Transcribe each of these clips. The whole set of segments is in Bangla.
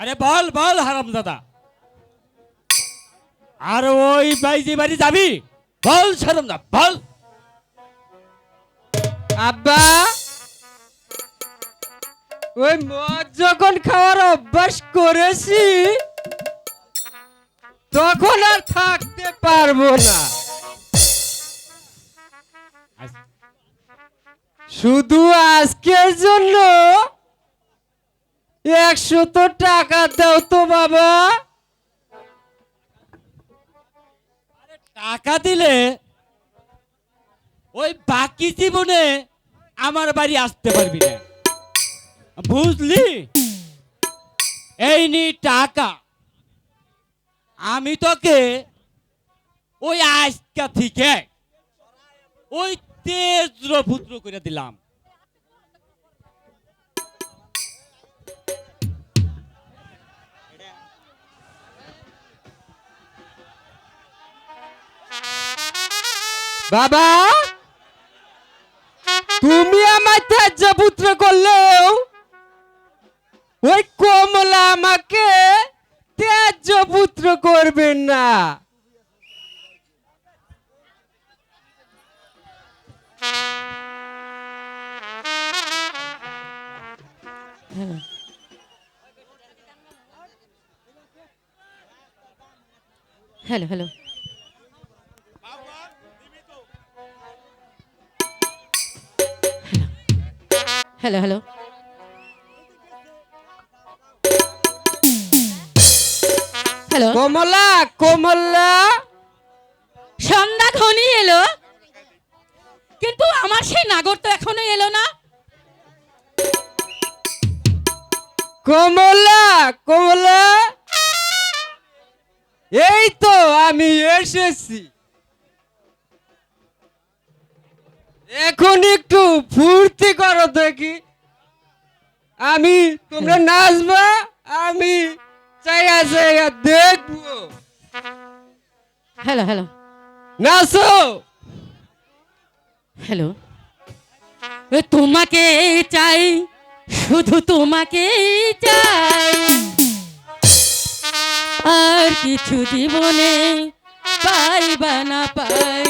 আরে বল বল হারাম দাদা। আর ওই বাইজি বাড়ি যাবি? বল শরম দা বল। আব্বা ওই মদ যখন খাওয়ার অভ্যাস করেছি তখন আর থাকতে পারব না। শুধু আজকের জন্য একশো তো টাকা দাও তো বাবা। টাকা দিলে ওই বাকি জীবনে আমার বাড়ি আসতে পারবি না। বুঝলি? এই নি টাকা। আমি তোকে ওই আজকা থেকে ওই তেজ্র পুত্র করে দিলাম। বাবা, তুমি আমার ত্যায্য পুত্র করলেও ওই কমলা আমাকে ত্যায্য পুত্র করবেন না। Hello hello. Hello hello hello Kamala Kamala. সন্ধ্যা ঘনিয়ে এলো। কিন্তু আমার সেই নাগর তো এখনও এলো না। কমলা কমলা। এই তো আমি এসেছি। এখন একটু ফুর্তি করো দেখি। আমি তোমরা নাচবা আমি চাইয়া চাইয়া দেখব। Hello hello. নাচো! হ্যালো। তোমাকে চাই শুধু তোমাকে চাই। আর কিছু জীবনে পাইবা না পাই।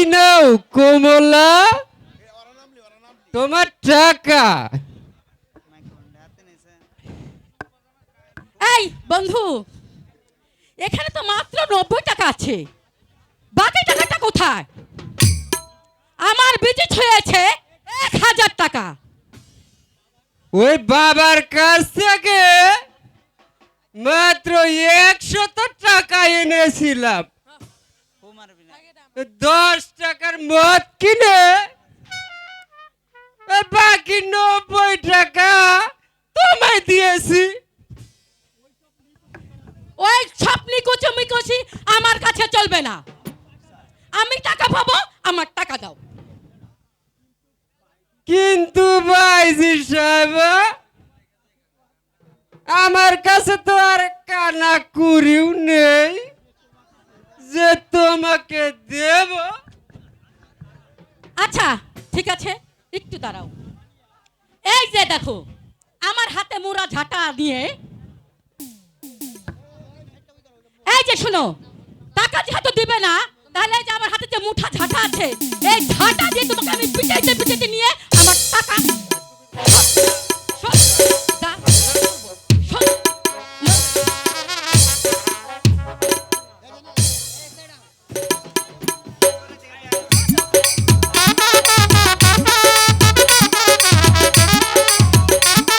এই নাও কমলা। তোমার টাকা। এই বন্ধু এখানে তো মাত্র নব্বই টাকা আছে। বাকি টাকাটা কোথায়? আমার বিজিট হয়েছে এক হাজার টাকা। ওই বাবার কাছ থেকে মাত্র একশত টাকা এনেছিলাম। দশ টাকার মদ কিনে বাকি নব্বই টাকা তোমায় দিয়েছি। ওই ছাপনি কুচুমি কুচি আমার কাছে চলবে না। আমি টাকা পাবো আমার টাকা দাও। কিন্তু ভাইজি সাহেব আমার কাছে তো আর কানা কুড়িও নেই। যে তোমাকে দেব। আচ্ছা ঠিক আছে, একটু দাঁড়াও। এই যে দেখো, আমার হাতে মোড়া ঝাঁটা দিয়ে এই যে শোনো, টাকা যে যেহেতু দিবে না, তাহলে যে আমার হাতে যে মুঠা ঝাঁটা আছে, এই ঝাঁটা দিয়ে তোমাকে আমি পিটাইতে পিটাইতে নিয়ে আমার টাকা